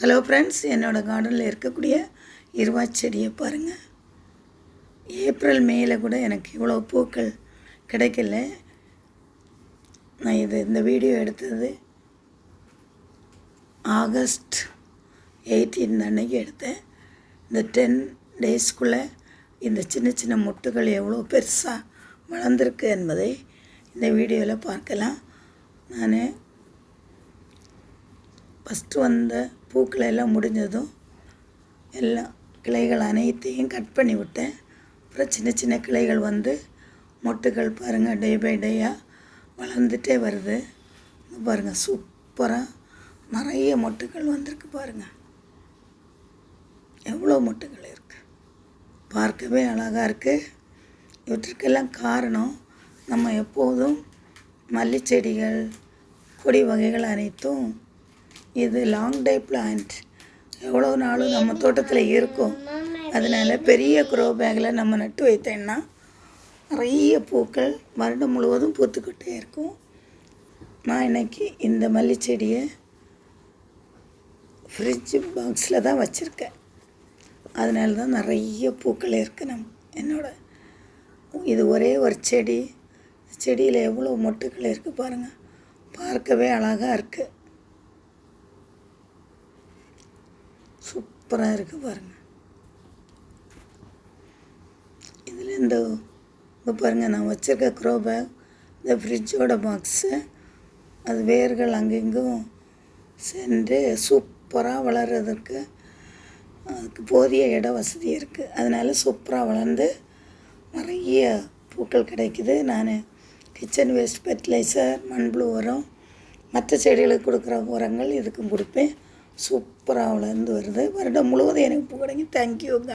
Hello friends என்னோடய கார்டனில் இருக்கக்கூடிய இருவா செடியை பாருங்கள் ஏப்ரல் மேல கூட எனக்கு இவ்வளோ பூக்கள் கிடைக்கல. நான் இது இந்த வீடியோ எடுத்தது ஆகஸ்ட் எயிட்டீன் அன்னைக்கு எடுத்தேன். இந்த டென் டேஸ்க்குள்ளே இந்த சின்ன சின்ன முட்டுகள் எவ்வளோ பெருசாக வளர்ந்துருக்கு என்பதை இந்த வீடியோவில் பார்க்கலாம். நான் ஃபஸ்ட்டு வந்த பூக்களை எல்லாம் முடிஞ்சதும் எல்லாம் கிளைகள் அனைத்தையும் கட் பண்ணி விட்டேன். அப்புறம் சின்ன சின்ன கிளைகள் வந்து மொட்டுகள் பாருங்கள் டே பை டேயாக வளர்ந்துட்டே வருது. பாருங்கள் சூப்பராக நிறைய மொட்டுகள் வந்திருக்கு பாருங்கள் எவ்வளோ மொட்டுகள் இருக்குது பார்க்கவே அழகாக இருக்குது இவற்றுக்கெல்லாம் காரணம் நம்ம எப்போதும் மல்லிச்செடிகள் கொடி வகைகள் அனைத்தும் இது லாங் டே பிளான்ட் எவ்வளோ நாளும் நம்ம தோட்டத்தில் இருக்கும். அதனால் பெரிய க்ரோ பேக்கில் நம்ம நட்டு வைத்தேன்னா நிறைய பூக்கள் வருடம் முழுவதும் பூத்துக்கிட்டே இருக்கும். நான் இன்றைக்கி இந்த மல்லி செடியை ஃப்ரிட்ஜ் பாக்ஸில் தான் வச்சுருக்கேன். அதனால தான் நிறைய பூக்கள் இருக்குது நம் என்னோட. இது ஒரே ஒரு செடி. செடியில் எவ்வளோ மொட்டுக்கள் இருக்குது பாருங்கள் பார்க்கவே அழகாக இருக்குது சூப்பராக இருக்குது பாருங்கள் இதில் இந்த இப்போ பாருங்கள் நான் வச்சுருக்க க்ரோ பேக் இந்த ஃப்ரிட்ஜோட பாக்ஸு அது வேர்கள் அங்கெங்கும் சென்று சூப்பராக வளர்கிறதுக்கு அதுக்கு போதிய இட வசதி இருக்குது அதனால் சூப்பராக வளர்ந்து நிறைய பூக்கள் கிடைக்குது. நான் கிச்சன் வேஸ்ட் ஃபெர்டிலைசர் மண்புழு உரம் மற்ற செடிகளுக்கு கொடுக்குற உரங்கள் இதுக்கும் கொடுப்பேன். சூப்பராக வளர்ந்து வருது வருடம் முழுவதும் எனக்கு பூ கிடைக்கும் தேங்க்யூங்க